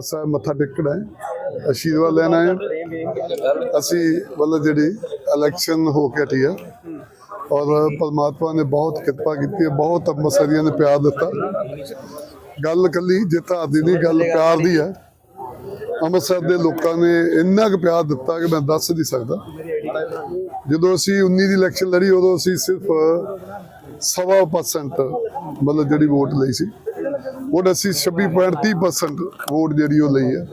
ਸਾਹਿਬ ਮੱਥਾ ਟੇਕਣਾ ਹੈ ਆਸ਼ੀਰਵਾਦ ਲੈਣਾ ਹੈ ਅਸੀਂ ਵੱਲ ਜਿਹੜੀ ਇਲੈਕਸ਼ਨ ਹੋ ਕੇ ਹਟੀ ਆ, ਔਰ ਪਰਮਾਤਮਾ ਨੇ ਬਹੁਤ ਕਿਰਪਾ ਕੀਤੀ ਹੈ, ਬਹੁਤ ਮਸਰੀਆਂ ਨੇ ਪਿਆਰ ਦਿੱਤਾ। ਗੱਲ ਕੱਲੀ ਜਿੱਤ ਹਾਰ ਦੀ ਨਹੀਂ, ਗੱਲ ਪਿਆਰ ਦੀ ਹੈ ਅੰਮ੍ਰਿਤਸਰ ਦੇ ਲੋਕਾਂ ਨੇ ਇੰਨਾ ਕੁ ਪਿਆਰ ਦਿੱਤਾ ਕਿ ਮੈਂ ਦੱਸ ਨਹੀਂ ਸਕਦਾ। ਜਦੋਂ ਅਸੀਂ 19 ਦੀ ਇਲੈਕਸ਼ਨ ਲੜੀ, ਉਦੋਂ ਅਸੀਂ ਸਿਰਫ ਸਵਾ ਪਰਸੈਂਟ ਮਤਲਬ ਜਿਹੜੀ ਵੋਟ ਲਈ ਸੀ। ਉਹ ਅਸੀਂ 26.30% ਵੋਟ ਜਿਹੜੀ ਉਹ ਲਈ ਹੈ।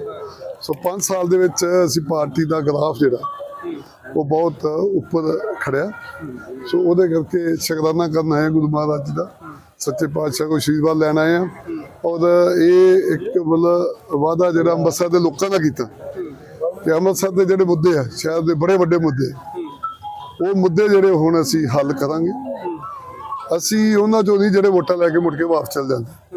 ਸੋ 5 ਸਾਲ ਦੇ ਵਿੱਚ ਅਸੀਂ ਪਾਰਟੀ ਦਾ ਗ੍ਰਾਫ ਜਿਹੜਾ, ਉਹ ਬਹੁਤ ਉੱਪਰ ਖੜਿਆ। ਸੋ ਉਹਦੇ ਕਰਕੇ ਸ਼ੁਕਰਾਨਾ ਕਰਨ ਆਏ ਹਾਂ ਗੁਰੂ ਮਹਾਰਾਜ ਜੀ ਦਾ। ਸੱਚੇ ਪਾਤਸ਼ਾਹ ਕੋ ਆਸ਼ੀਰਵਾਦ ਲੈਣ ਆਏ ਆ ਔਰ ਇਹ ਇੱਕ ਮਤਲਬ ਵਾਅਦਾ ਜਿਹੜਾ ਅੰਮ੍ਰਿਤਸਰ ਦੇ ਲੋਕਾਂ ਦਾ ਕੀਤਾ। ਕਿ ਅੰਮ੍ਰਿਤਸਰ ਦੇ ਜਿਹੜੇ ਮੁੱਦੇ ਆ, ਸ਼ਹਿਰ ਦੇ ਬੜੇ ਵੱਡੇ ਮੁੱਦੇ ਉਹ ਮੁੱਦੇ ਜਿਹੜੇ ਹੁਣ ਅਸੀਂ ਹੱਲ ਕਰਾਂਗੇ। ਅਸੀਂ ਉਹਨਾਂ ਚੋਂ ਨਹੀਂ, ਜਿਹੜੇ ਵੋਟਾਂ ਲੈ ਕੇ ਮੁੜ ਕੇ ਵਾਪਸ ਚੱਲ ਜਾਂਦੇ।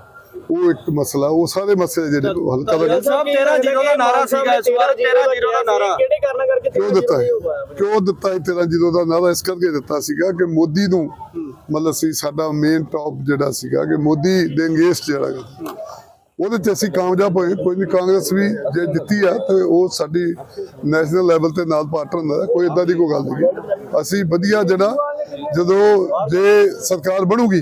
ਉਹ ਇੱਕ ਮਸਲਾ ਉਹ ਸਾਰੇ ਮਸਲੇ ਜਿਹੜੇ ਹੱਲ ਕਰਾਂਗੇ ਸਾਹਿਬ 13 ਜ਼ੀਰੋ ਦਾ ਨਾਰਾ ਸੀਗਾ ਇਸ ਵਾਰ 13 ਜ਼ੀਰੋ ਦਾ ਨਾਰਾ। ਕਿਹੜੇ ਕਾਰਨ ਕਰਕੇ ਕਿਉਂ ਦਿੱਤਾ ਹੈ? ਕਿਉਂ ਦਿੱਤਾ ਹੈ ਤੇਰਾ ਜਦੋਂ ਦਾ ਨਾਰਾ? ਇਸ ਕਰਕੇ ਦਿੱਤਾ ਸੀਗਾ ਕਿ ਮੋਦੀ ਨੂੰ ਮਤਲਬ ਸੀ ਸਾਡਾ ਮੇਨ ਟੌਪ ਜਿਹੜਾ ਸੀਗਾ ਕਿ ਮੋਦੀ ਦੇ ਅੰਗੇਸਟ ਜਿਹੜਾ। ਉਹਦੇ ਚ ਅਸੀਂ ਕਾਮਯਾਬ ਹੋਏ। ਕੋਈ ਨਹੀਂ ਕਾਂਗਰਸ ਵੀ ਜੇ ਜਿੱਤੀ ਆ ਤੇ ਉਹ ਸਾਡੀ ਨੈਸ਼ਨਲ ਲੈਵਲ ਤੇ ਨਾਲ ਪਾਰਟਨਰ ਹੁੰਦਾ ਕੋਈ ਇਦਾਂ ਦੀ ਕੋਈ ਗੱਲ ਨਹੀਂ। ਅਸੀਂ ਵਧੀਆ ਜਿਹੜਾ ਜਦੋਂ ਜੇ ਸਰਕਾਰ ਬਣੂਗੀ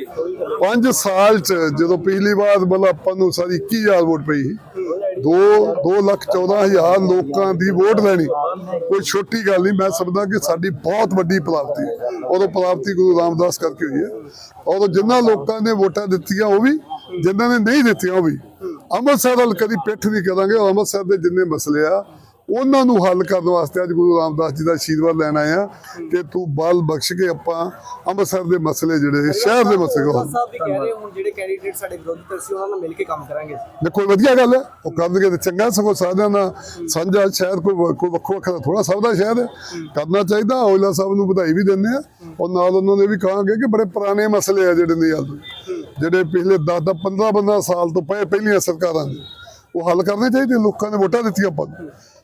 5 ਸਾਲ ਚ ਜਦੋਂ ਪਿਛਲੀ ਵਾਰ ਮਤਲਬ ਆਪਾਂ ਨੂੰ ਸਾਰੀ 21000 ਵੋਟ ਪਈ ਸੀ। 2 2 ਲੱਖ 14 ਹਜ਼ਾਰ ਲੋਕਾਂ ਦੀ ਵੋਟ ਲੈਣੀ। ਕੋਈ ਛੋਟੀ ਗੱਲ ਨਹੀਂ, ਮੈਂ ਸਮਝਦਾ ਕਿ ਸਾਡੀ ਬਹੁਤ ਵੱਡੀ ਪ੍ਰਾਪਤੀ ਹੈ। ਉਦੋਂ ਪ੍ਰਾਪਤੀ ਗੁਰੂ ਰਾਮਦਾਸ ਕਰਕੇ ਹੋਈ ਹੈ। ਔਰ ਜਿਨ੍ਹਾਂ ਲੋਕਾਂ ਨੇ ਵੋਟਾਂ ਦਿੱਤੀਆਂ ਉਹ ਵੀ ਜਿਨ੍ਹਾਂ ਨੇ ਨਹੀਂ ਦਿੱਤੀਆਂ ਉਹ ਵੀ। ਅੰਮ੍ਰਿਤਸਰ ਵੱਲ ਕਦੀ ਪਿੱਠ ਨਹੀਂ ਕਰਾਂਗੇ, ਅੰਮ੍ਰਿਤਸਰ ਦੇ ਜਿੰਨੇ ਮਸਲੇ ਆ ਉਹਨਾਂ ਨੂੰ ਹੱਲ ਕਰਨ ਵਾਸਤੇ ਅੱਜ ਗੁਰੂ ਰਾਮਦਾਸ ਜੀ ਦਾ ਆਸ਼ੀਰਵਾਦ ਲੈਣ ਆਏ ਆ ਕਿ ਤੂੰ ਬਲ ਬਖਸ਼ ਕੇ ਆਪਾਂ ਅੰਮ੍ਰਿਤਸਰ ਦੇ ਮਸਲੇ ਜਿਹੜੇ ਸ਼ਹਿਰ ਦੇ ਮਸਲੇ ਹੱਲ ਸਾਹਿਬ ਵੀ ਕਹਿ ਰਹੇ ਹੁਣ ਜਿਹੜੇ ਕੈਂਡੀਡੇਟ ਸਾਡੇ ਵਿਰੋਧੀ ਅਸੀਂ ਉਹਨਾਂ ਨਾਲ ਮਿਲ ਕੇ ਕੰਮ ਕਰਾਂਗੇ। ਦੇਖੋ ਵਧੀਆ ਗੱਲ ਹੈ ਉਹ ਕਰਨਗੇ ਤੇ ਚੰਗਾ ਸਗੋਂ ਸਾਰਿਆਂ ਦਾ ਸਾਂਝਾ ਸ਼ਹਿਰ ਕੋਈ ਕੋਈ ਵੱਖੋ ਵੱਖਰਾ ਥੋੜਾ ਸਭ ਦਾ ਸ਼ਹਿਰ ਕਰਨਾ ਚਾਹੀਦਾ ਔਜਲਾ ਸਾਹਿਬ ਨੂੰ ਵਧਾਈ ਵੀ ਦਿੰਦੇ ਆ ਔਰ ਨਾਲ ਉਹਨਾਂ ਨੇ ਵੀ ਕਹਾਂਗੇ ਕਿ ਬੜੇ ਪੁਰਾਣੇ ਮਸਲੇ ਆ ਜਿਹੜੇ ਨੇ ਜਿਹੜੇ ਪਿਛਲੇ 10 10 15 15 ਸਾਲ ਤੋਂ ਪਹਿ ਪਹਿਲੀਆਂ ਸਰਕਾਰਾਂ ਦੇ ਉਹ ਹੱਲ ਕਰਨੇ ਚਾਹੀਦੇ ਲੋਕਾਂ ਨੇ ਵੋਟਾਂ ਦਿੱਤੀਆਂ ਆਪਾਂ ਨੂੰ।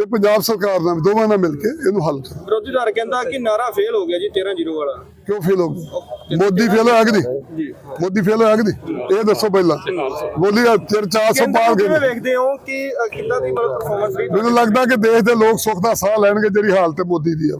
ਤੇ ਪੰਜਾਬ ਸਰਕਾਰ ਨਾਲ ਦੋਵਾਂ ਨਾਲ ਮਿਲ ਕੇ ਇਹਨੂੰ ਹੱਲ ਕਰੋ। ਵਿਰੋਧੀ ਧਿਰ ਕਹਿੰਦਾ ਕਿ ਨਾਰਾ ਫੇਲ ਹੋ ਗਿਆ ਜੀ 13 ਜ਼ੀਰੋ ਵਾਲਾ। ਕਿਉਂ ਫੇਲ ਹੋ ਗਈ ਮੋਦੀ ਫੇਲ ਹੋਇਆ ਕਿ ਨਹੀਂ? ਜੀ। ਮੋਦੀ ਫੇਲ ਹੋਇਆ ਕਿ ਨਹੀਂ? ਇਹ ਦੱਸੋ ਪਹਿਲਾਂ। ਬੋਲੀ ਆ 400 ਪਾਰ ਗਏ ਵੇਖਦੇ ਹੋ ਕਿ ਕਿੱਦਾਂ ਦੀ ਮਤਲਬ ਪਰਫਾਰਮੈਂਸ ਮੈਨੂੰ ਲੱਗਦਾ ਕਿ ਦੇਸ਼ ਦੇ ਲੋਕ ਸੁੱਖ ਦਾ ਸਾਹ ਲੈਣਗੇ ਜਿਹੜੀ ਹਾਲਤ ਮੋਦੀ ਦੀ ਆ।